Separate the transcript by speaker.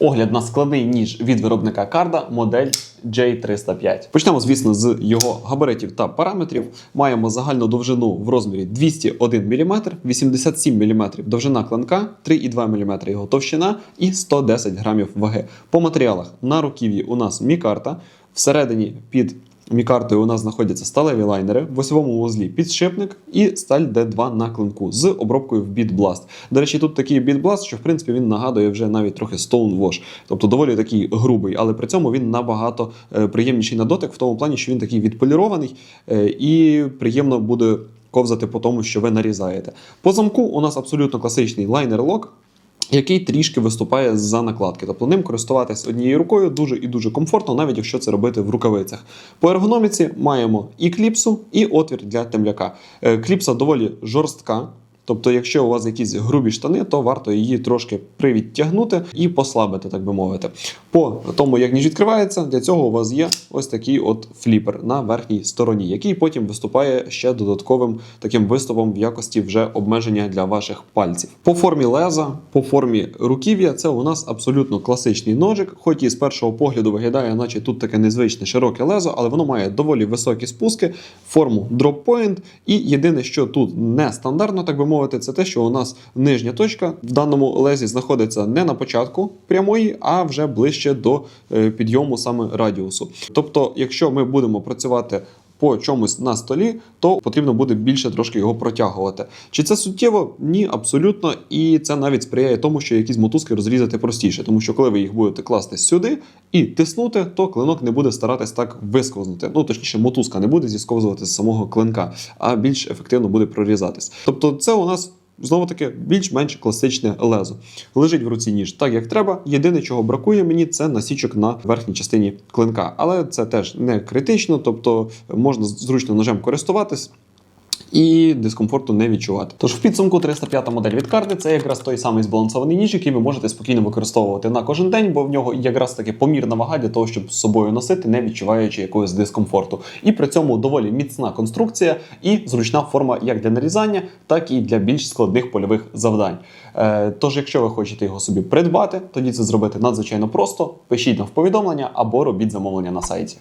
Speaker 1: Огляд на складний ніж від виробника Карда модель J305. Почнемо, звісно, з його габаритів та параметрів. Маємо загальну довжину в розмірі 201 мм, 87 мм довжина клинка, 3,2 мм його товщина і 110 грамів ваги. По матеріалах на руків'ї у нас мікарта, всередині під Мікартою у нас знаходяться сталеві лайнери, в осьовому вузлі підшипник і сталь D2 на клинку з обробкою в Blast. До речі, тут такий Blast, що в принципі він нагадує вже навіть трохи Stone Wash, тобто доволі такий грубий, але при цьому він набагато е, приємніший на дотик, в тому плані, що він такий відполірований е, і приємно буде ковзати по тому, що ви нарізаєте. По замку у нас абсолютно класичний лайнер-лок який трішки виступає за накладки. Тобто ним користуватись однією рукою дуже і дуже комфортно, навіть якщо це робити в рукавицях. По ергономіці маємо і кліпсу, і отвір для темляка. Е, Кліпса доволі жорстка. Тобто, якщо у вас якісь грубі штани, то варто її трошки привідтягнути і послабити, так би мовити. По тому, як ніж відкривається, для цього у вас є ось такий от фліпер на верхній стороні, який потім виступає ще додатковим таким виступом в якості вже обмеження для ваших пальців. По формі леза, по формі руків'я, це у нас абсолютно класичний ножик, хоч і з першого погляду виглядає, наче тут таке незвичне широке лезо, але воно має доволі високі спуски, форму point. І єдине, що тут не стандартно, так би мовити, це те, що у нас нижня точка в даному лезі знаходиться не на початку прямої, а вже ближче до е, підйому саме радіусу. Тобто, якщо ми будемо працювати по чомусь на столі, то потрібно буде більше трошки його протягувати. Чи це суттєво? Ні, абсолютно. І це навіть сприяє тому, що якісь мотузки розрізати простіше, тому що коли ви їх будете класти сюди і тиснути, то клинок не буде старатись так висковзнути. Ну точніше, мотузка не буде зісковзувати з самого клинка, а більш ефективно буде прорізатись. Тобто, це у нас. Знову таки, більш-менш класичне лезо. Лежить в руці ніж так, як треба. Єдине, чого бракує мені, це насічок на верхній частині клинка. Але це теж не критично, тобто можна зручно ножем користуватись. І дискомфорту не відчувати. Тож в підсумку 305 модель від карти це якраз той самий збалансований ніж, який ви можете спокійно використовувати на кожен день, бо в нього якраз таки помірна вага для того, щоб з собою носити, не відчуваючи якогось дискомфорту. І при цьому доволі міцна конструкція і зручна форма як для нарізання, так і для більш складних польових завдань. Е, тож, якщо ви хочете його собі придбати, тоді це зробити надзвичайно просто. Пишіть нам в повідомлення або робіть замовлення на сайті.